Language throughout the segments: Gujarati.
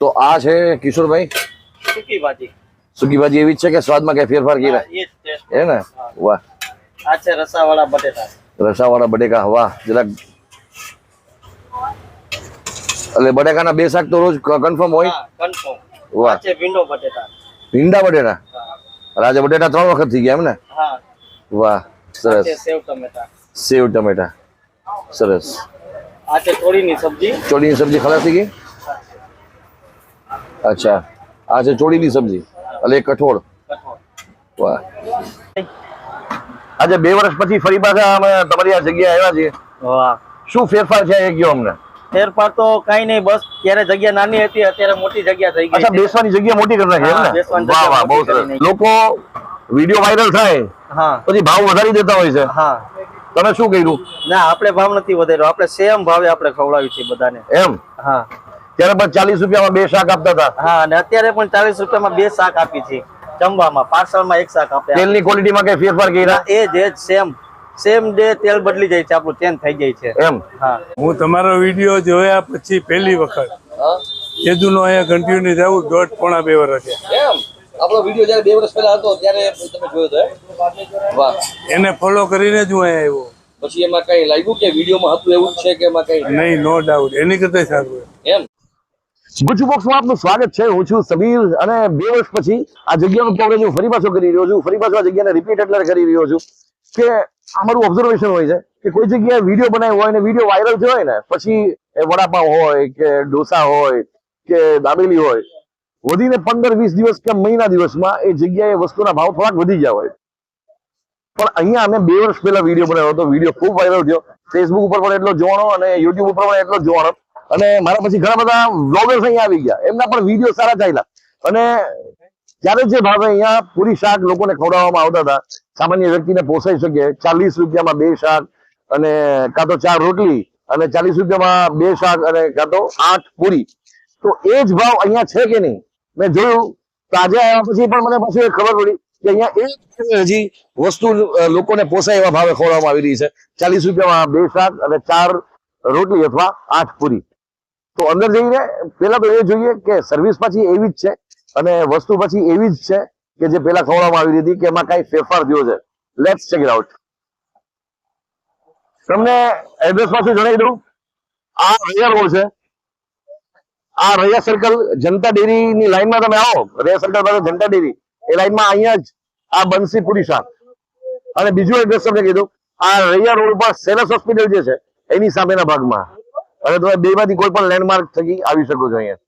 તો આ છે કિશોરભાઈ. સુકી ભાજી સુકી ભાજી એવી જ છે કે સ્વાદમાં કઈ ફેરફાર કર્યા? એ ને? વાહ. આ છે રસાવાળા બટેટા. રસાવાળા બટેકા વાહ જરાક. એટલે બટેકાના બે શાક તો રોજ કન્ફર્મ હોય? કન્ફર્મ વાહ. છે ભીંડો બટેટા. ભીંડા બટેટા? રાજા બટેટા ત્રણ વખત થઈ ગયા એમ ને? હા. વાહ સરસ. સેવ ટમેટા. સેવ ટમેટા. સરસ. આ છે ચોળીની સબ્જી. ચોળીની સબ્જી ખલાસ થઈ ગઈ? અચ્છા. આ છે ચોળીની સબ્જી. એટલે કઠોળ. વાહ. આજે બે વર્ષ પછી ફરી પાછા અમે તમારી આ જગ્યાએ આવ્યા છીએ. વાહ. શું ફેરફાર છે એ ગયો અમને? ફેરફાર તો કઈ નહીં બસ ત્યારે જગ્યા નાની હતી અત્યારે મોટી જગ્યા થઈ ગઈ અચ્છા બેસવાની જગ્યા મોટી કરી નાખી એમ ને વાહ વાહ બહુ સરસ. લોકો વીડિયો વાયરલ થાય હા. પછી ભાવ વધારી દેતા હોય છે. હા. તમે શું કર્યું? ના આપણે ભાવ નથી વધાર્યો. આપણે સેમ ભાવે આપણે ખવડાવ્યું છે બધાને. એમ? હા. ત્યારે પણ ચાલીસ રૂપિયામાં બે શાક આપતા હતા. હા અને અત્યારે પણ ચાલીસ રૂપિયામાં બે શાક આપી છે. જમવામાં પાર્સલમાં એક શાક આપે. તેલની ક્વોલિટીમાં કઈ ફેરફાર કર્યા? એ જ સેમ સેમ ડે તેલ બદલી જાય છે આપણું ચેન્જ થઈ જાય છે. એમ? હા. હું તમારો વીડિયો જોયા પછી પહેલી વખત કેદુનો અહીંયા કન્ટિન્યુ જવું દોઢ પોણા બે વર્ષ એમ? આપણો વીડિયો જ્યારે બે વર્ષ પહેલા હતો ત્યારે તમે જોયો હતો વાહ. એને ફોલો કરીને જ હું અહીંયા આવ્યો. પછી એમાં કઈ લાગ્યું કે વિડીયોમાં હતું એવું જ છે કે એમાં કઈ નહીં નો ડાઉટ એની કરતા સારું એમ? ગુજુ આપનું સ્વાગત છે. હું છું સમીર અને બે વર્ષ પછી આ જગ્યાનું કવરેજ હું ફરી પાછો કરી રહ્યો છું. ફરી પાછો આ જગ્યાને રિપીટ એટલે કરી રહ્યો છું કે આ મારું ઓબ્ઝર્વેશન હોય છે કે કોઈ જગ્યાએ વીડિયો બનાવ્યો હોય ને વીડિયો વાયરલ થયો હોય ને, પછી એ વડાપાવ હોય કે ડોસા હોય કે દાબેલી હોય, વધીને પંદર વીસ દિવસ કે મહિના દિવસમાં એ જગ્યાએ વસ્તુના ભાવ થોડાક વધી ગયા હોય. પણ અહીંયા અમે બે વર્ષ પહેલા વીડિયો બનાવ્યો હતો. વીડિયો ખૂબ વાયરલ થયો. ફેસબુક ઉપર પણ એટલો જોવાનો અને યુટ્યુબ ઉપર પણ એટલો જોવાનો અને મારા પછી ઘણા બધા વ્લોગર્સ અહીંયા આવી ગયા. એમના પણ વીડિયો સારા ચાલ્યા. અને ત્યારે જે ભાવે અહીંયા પૂરી શાક લોકોને ખવડાવવામાં આવતા હતા, સામાન્ય વ્યક્તિને પોસાઈ શકે. ચાલીસ રૂપિયામાં બે શાક અને કાં તો ચાર રોટલી અને ચાલીસ રૂપિયામાં બે શાક અને કાં તો આઠ પૂરી. તો એ જ ભાવ અહીંયા છે કે નહીં? મેં જોયું. તો આજે આવ્યા પછી પણ મને પછી ખબર પડી કે અહીંયા એક હજી વસ્તુ લોકોને પોસાય એવા ભાવે ખવડાવવામાં આવી રહી છે. ચાલીસ રૂપિયામાં બે શાક અને ચાર રોટલી અથવા આઠ પૂરી. તો અંદર જઈને પેલા તો એ જોઈએ કે સર્વિસ પછી એવી જ છે અને વસ્તુ પછી એવી જ છે કે જે પેલા ખવડાવવામાં આવી હતી કે એમાં કઈ ફેરફાર થયો છે. લેટ્સ ચેક ઇટ આઉટ તમને એડ્રેસ પાછું જણાવી દઉં. આ રૈયા રોડ છે. આ રૈયા સર્કલ જનતા ડેરી ની લાઈનમાં તમે આવો. રૈયા સર્કલ પાસે જનતા ડેરી. એ લાઈનમાં અહીંયા જ આ બંસી પુરી શાક. અને બીજું એડ્રેસ તમને કીધું આ રૈયા રોડ પર સેલસ હોસ્પિટલ જે છે, એની સામેના ભાગમાં. અને તમે બે માંથી કોઈ પણ લેન્ડમાર્ક થકી આવી શકો છો અહીંયા.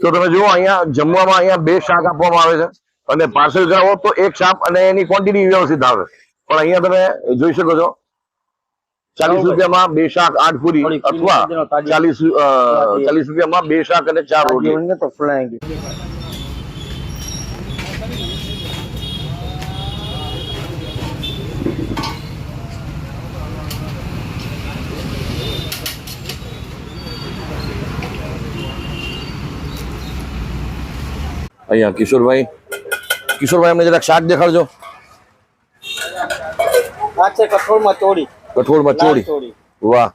તો તમે જુઓ અહીંયા જમવામાં અહીંયા બે શાક આપવામાં આવે છે. અને પાર્સલ કરાવો તો એક શાક અને એની ક્વોન્ટિટી વ્યવસ્થિત આવે. પણ અહીંયા તમે જોઈ શકો છો ચાલીસ રૂપિયામાં બે શાક આઠ પૂરી અથવા ચાલીસ ચાલીસ રૂપિયામાં બે શાક અને ચાર રોટલી. અહીંયા કિશોરભાઈ. કિશોરભાઈ અમને જરાક શાક દેખાડજો. આ છે કઠોળમાં ચોળી. કઠોળમાં ચોળી. ચોળી. વાહ.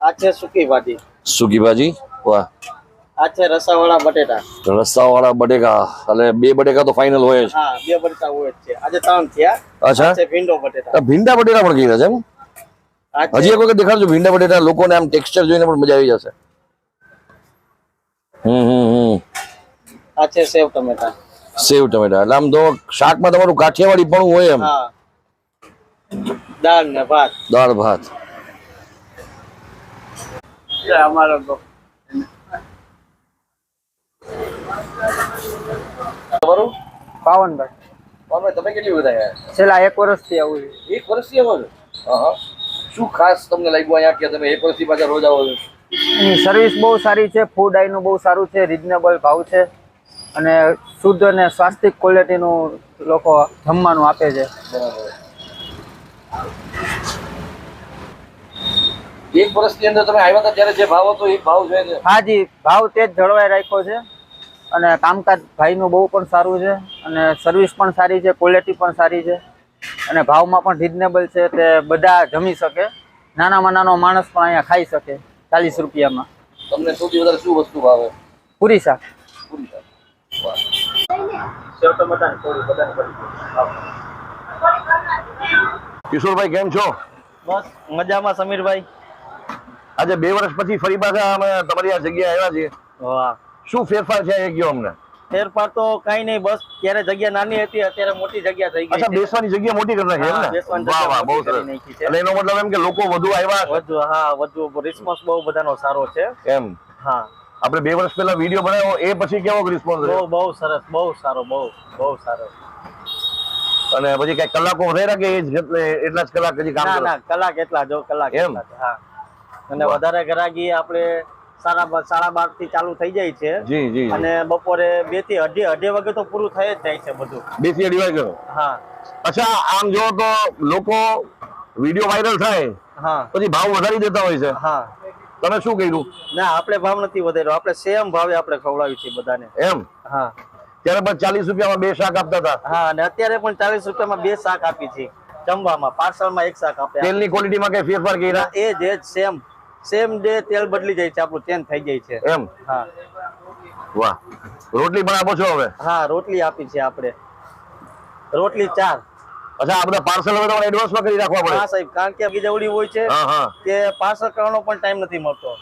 આ છે સૂકી ભાજી. સૂકી ભાજી? વાહ. આ છે રસાવાળા બટેટા. રસ્સાવાળા બટેકા. એટલે બે બટેકા તો ફાઇનલ હોય જ. હા બે બટેકા હોય જ છે. આજે ત્રણ થયા. અચ્છા. છે ભીંડો બટેટા. ભીંડા બટેટા પણ કીધા છે એમ? હજી એક વખત દેખાડજો ભીંડા બટેટા. લોકોને આમ ટેક્સચર જોઈને પણ મજા આવી જશે. હમ હમ. આ છે સેવ ટમેટા. સેવ ટમેટા. એટલે આમ તો શાકમાં તમારું કાઠિયાવાડી પણ હોય એમ. હા. દાળ ને ભાત. દાળ ભાત. અમારો તો. તમારું? પાવનભાઈ. તમે કેટલી બધા છેલ્લા એક વર્ષથી આવું છે. એક વર્ષથી આવો છો? હા. શું ખાસ તમને લાગ્યું અહીંયા કે તમે એક વર્ષથી પાછા રોજ આવો છો? સર્વિસ બહુ સારી છે ફૂડ આઈનું બહુ સારું છે રિઝનેબલ ભાવ છે. અને શુદ્ધ અને સ્વાસ્થિક ક્વોલિટીનું લોકો જમવાનું આપે છે. એક વર્ષની અંદર તમે આવ્યા હતા ત્યારે જે ભાવ હતો એ ભાવ છે? ને હાજી ભાવ તે જ જળવાઈ રાખ્યો છે અને કામકાજ ભાઈનું બહુ પણ સારું છે અને સર્વિસ પણ સારી છે ક્વોલિટી પણ સારી છે અને ભાવમાં પણ રિઝનેબલ છે તે બધા જમી શકે. નાનામાં નાનો માણસ પણ અહીંયા ખાઈ શકે ચાલીસ રૂપિયામાં. તમને સૌથી વધારે શું વસ્તુ ભાવે? પૂરી શાક. પૂરી શાક. કિશોરભાઈ કેમ છો? બસ મજામાં સમીરભાઈ. આજે બે વર્ષ પછી ફરી પાછા અમે તમારી આ જગ્યાએ આવ્યા છીએ. વાહ. શું ફેરફાર છે એ કયો અમને? ફેરફાર તો કઈ નહીં બસ ત્યારે જગ્યા નાની હતી અત્યારે મોટી જગ્યા થઈ ગઈ અચ્છા બેસવાની જગ્યા મોટી કરી નાખી એમ બેસવાની વાહ વાહ બહુ સરસ. એટલે એનો મતલબ એમ કે લોકો વધુ આવ્યા વધુ હા વધુ. રિસ્પોન્સ બહુ બધાનો સારો છે. એમ. હા. આપણે બે વર્ષ પહેલા વીડિયો બનાવ્યો એ પછી કેવો રિસ્પોન્સ બહુ રહ્યો? બહુ સરસ બહુ સારો બહુ બહુ સારો. અને પછી કઈ કલાકો વધારે કે એટલે- જ કલાક હજી કામ ના કલાક એટલા જો કલાક એમ? હા. અને વધારે ગરાગી આપણે સાડા સાડા બારથી ચાલુ થઈ જાય છે. જી જી જી. અને બપોરે બેથી અઢી અઢી વાગે તો પૂરું થઈ જ જાય છે બધું. બેથી અઢી વાગે? હા. અચ્છા આમ જો તો લોકો વીડિયો વાયરલ થાય હા. પછી ભાવ વધારી દેતા હોય છે. હા. તમે શું કર્યું? ના આપણે ભાવ નથી વધાર્યો. આપણે સેમ ભાવે આપણે ખવડાવ્યું છે બધાને. એમ? હા. ત્યારે પણ ચાલીસ રૂપિયામાં બે શાક આપતા હતા? હા અને અત્યારે પણ ચાલીસ રૂપિયામાં બે શાક આપી છે. જમવામાં પાર્સલમાં એક શાક આપે. તેલની ક્વોલિટીમાં કઈ ફેરફાર કર્યા એ જ એ જ સેમ. સેમ ડે તેલ બદલી જાય છે આપણું ચેન્જ થઈ જાય છે. એમ? હા. વાહ. રોટલી પણ આપો છો હવે? હા રોટલી આપી છે આપણે. રોટલી ચાર. અચ્છા આ બધા પાર્સલ હવે તમારે એડવાન્સમાં કરી રાખવા હા સાહેબ કારણ કે બીજવડી હોય છે કે પાર્સલ કરવાનો પણ ટાઈમ નથી મળતો.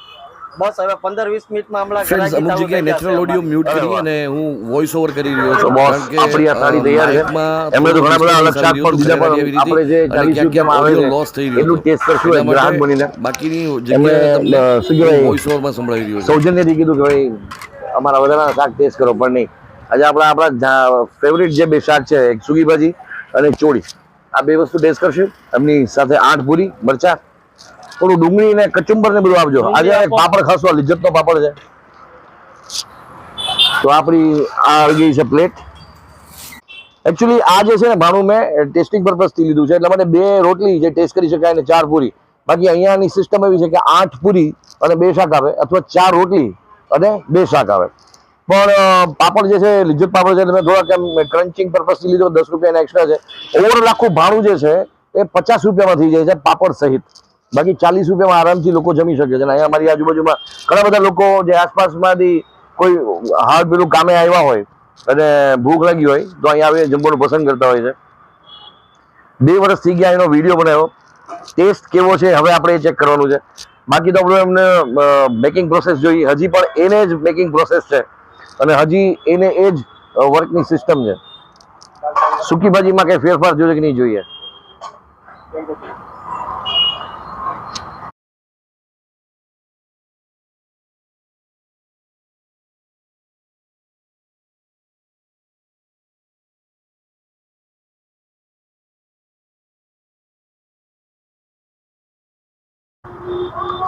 બસ હવે પંદર વીસ મિનિટમાં હમણાં ફ્રેન્ડ્સ અમુક જગ્યાએ નેચરલ ઓડિયો મ્યુટ કરી અને હું વોઇસ ઓવર કરી રહ્યો છું. બોસ કારણ કે આપણી આ થાળી તૈયાર છે. એમણે તો ઘણા બધા અલગ શાક પણ બીજા પણ આપણે જે હતી અને ચાલીસ ક્યાંક રૂપિયામાં આવે loss થઈ રહ્યો એટલું ટેસ્ટ કરશું એમ ગ્રાહક બનીને. બાકીની જગ્યાએ તમને શું કહેવાય? વોઇસ ઓવરમાં સંભળાવી રહ્યો છું. સૌજન્યથી કીધું કે ભાઈ અમારા વધારાના શાક ટેસ્ટ કરો પણ નહીં. આજે આપણા આપણા ફેવરિટ જે બે શાક છે એક સુગી ભાજી અને ચોળી. આ બે વસ્તુ ટેસ્ટ કરશે. એમની સાથે આઠ પૂરી મરચા થોડું ડુંગળી ને કચુંબર ને બધું આપજો. આજે એક પાપડ ખાસો લિજ્જત નો પાપડ છે. તો આપણી આ અળગી છે પ્લેટ એકચ્યુઅલી આ જે છે ને ભાણું મેં ટેસ્ટિંગ પર્પઝથી લીધું છે એટલે મને બે રોટલી જે ટેસ્ટ કરી શકાય અને ચાર પૂરી બાકી અહીંયાની સિસ્ટમ એવી છે કે આઠ પૂરી અને બે શાક આવે અથવા ચાર રોટલી અને બે શાક આવે. પણ પાપડ જે છે, લિજ્જત પાપડ છે એટલે મેં થોડાક એમ ક્રન્ચિંગ પર્પઝથી લીધો, દસ રૂપિયાના એક્સ્ટ્રા છે. ઓવરઓલ આખું ભાણું જે છે, એ પચાસ રૂપિયામાં થઈ જાય છે પાપડ સહિત. બાકી ચાલીસ રૂપિયામાં આરામથી લોકો જમી શકે છે. અને અહીંયા અમારી આજુબાજુમાં ઘણા બધા લોકો જે આસપાસમાંથી કોઈ હાર્ડ પેલું કામે આવ્યા હોય અને ભૂખ લાગી હોય, તો અહીંયા આવી જમવાનું પસંદ કરતા હોય છે. બે વર્ષ થઈ ગયા એનો વીડિયો બનાવ્યો. ટેસ્ટ કેવો છે, હવે આપણે ચેક કરવાનું છે. બાકી તો આપણે એમને મેકિંગ પ્રોસેસ જોઈ. હજી પણ એને જ મેકિંગ પ્રોસેસ છે. અને હજી એને એ જ વર્કની સિસ્ટમ છે. સૂકી ભાજીમાં કઈ ફેરફાર જોઈએ કે નહીં જોઈએ?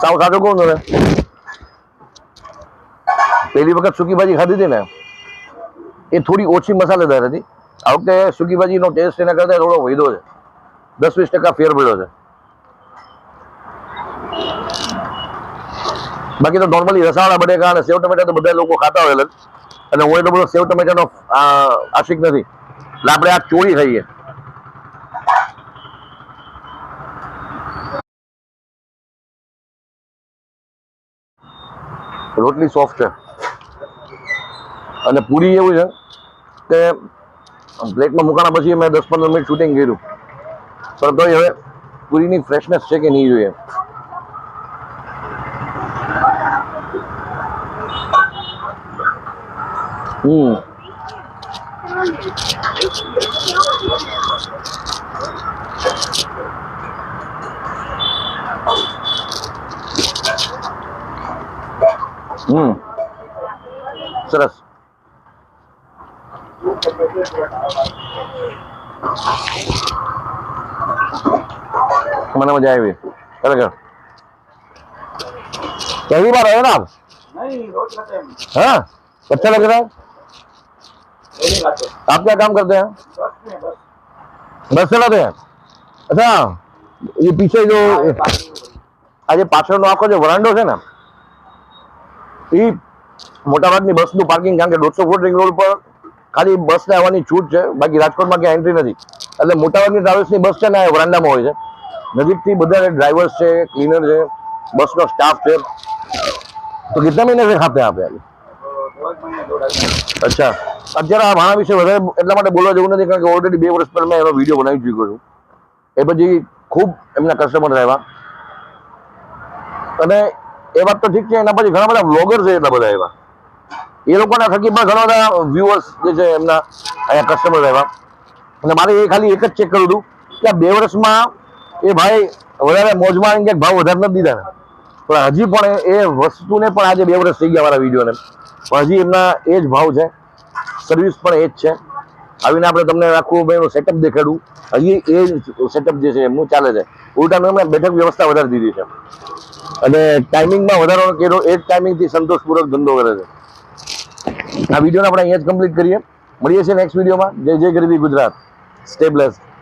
સાવ સાચો કોણ તમે પહેલી વખત સૂકી ભાજી ખાધી હતી ને, એ થોડી ઓછી મસાલેદાર હતી. આ વખતે સૂકી ભાજીનો ટેસ્ટ એના કરતાં થોડો વધ્યો છે. દસ વીસ ટકા ફેર પડ્યો છે. બાકી તો નોર્મલી રસાવાળા બટેકા અને સેવ ટમેટા તો બધા લોકો ખાતા હોય. અને હું એટલો બધો સેવ ટમેટાનો આશિક નથી. એટલે આપણે આ ચોળી ખાઈએ. રોટલી સોફ્ટ છે. અને પૂરી એવું છે કે પ્લેટમાં મૂકાણા પછી મેં દસ પંદર મિનિટ શૂટિંગ કર્યું. પણ તોય હવે પૂરીની ફ્રેશનેસ છે કે નહીં જોઈએ. હમ. હમ. સરસ. મને મજા આવી ખરેખર पहली बार आए ना आप हाँ अच्छा लग रहा है आप क्या काम करते हैं बस चलाते हैं अच्छा ये पीछे जो આજે પાછળનો આખો જે વરાંડો છે ને એ મોટાભાગની બસનું પાર્કિંગ કારણ કે દોઢસો ફૂટ રિંગ રોડ પર ખાલી બસને આવવાની છૂટ છે. બાકી રાજકોટમાં ક્યાં એન્ટ્રી નથી. એટલે મોટાભાગની ટ્રાવેલ્સની બસ છે ને આ વરાંડામાં હોય છે. નજીકથી બધા ડ્રાઈવર્સ છે ક્લીનર છે, બસનો સ્ટાફ છે. તો કેટલા મહિના છે ખાતે આપે અચ્છા. અત્યારે આ ભાણા વિશે વધારે એટલા માટે બોલવા જેવું નથી, કારણ કે ઓલરેડી બે વર્ષ પહેલાં મેં એનો વીડિયો બનાવી ચૂક્યો છું. એ પછી ખૂબ એમના કસ્ટમર આવ્યા અને એ વાત તો ઠીક છે, એના પછી ઘણા બધા વ્લોગર છે એટલા બધા એવા. એ લોકોના થકી પણ ઘણા બધા વ્યુઅર્સ જે છે એમના અહીંયા કસ્ટમર આવ્યા. અને મારે એ ખાલી એક જ ચેક કર્યું હતું કે આ બે વર્ષમાં એ ભાઈ વધારે મોજમાં આવીને ભાવ વધારે નથી દીધા પણ હજી પણ એ વસ્તુને પણ આજે બે વર્ષ થઈ ગયા મારા વિડીયોને. પણ હજી એમના એ જ ભાવ છે. સર્વિસ પણ એ જ છે. આવીને આપણે તમને આખું ભાઈ સેટઅપ દેખાડું. હજી એ સેટઅપ જે છે એમનું ચાલે છે. ઉલટાનું એમણે બેઠક વ્યવસ્થા વધારી દીધી છે. અને ટાઈમિંગમાં વધારો કર્યો, એ જ ટાઈમિંગથી સંતોષપૂર્વક ધંધો કરે છે. આ વિડીયોને આપણે અહીંયા જ કમ્પ્લીટ કરીએ. મળીએ છીએ નેક્સ્ટ વિડીયોમાં. જય જય ગરીબી ગુજરાત. Stay blessed